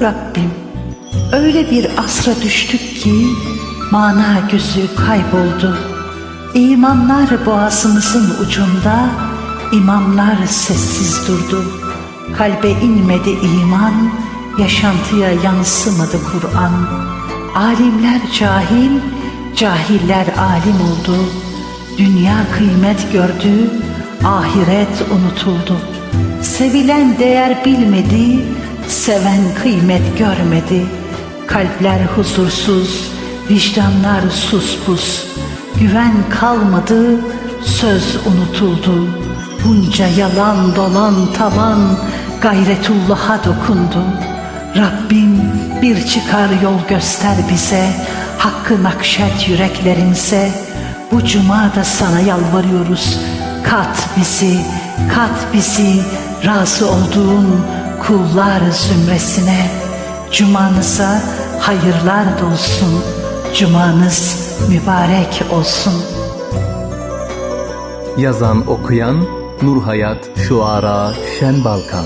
Rabbim öyle bir asra düştük ki mana gözü kayboldu. İmanlar boğazımızın ucunda, imamlar sessiz durdu. Kalbe inmedi iman, yaşantıya yansımadı Kur'an. Alimler cahil, cahiller alim oldu. Dünya kıymet gördü, ahiret unutuldu. Sevilen değer bilmedi, seven kıymet görmedi. Kalpler huzursuz, vicdanlar suspus. Güven kalmadı, söz unutuldu. Bunca yalan dolan tavan gayretullah'a dokundu. Rabbim bir çıkar yol göster bize, hakkı nakşet yüreklerimize. Bu cuma da sana yalvarıyoruz. Kat bizi, kat bizi razı olduğun kullar zümresine. Cumanıza hayırlar dolsun. Cumanız mübarek olsun. Yazan okuyan Nur Hayat Şuara Şen Balkan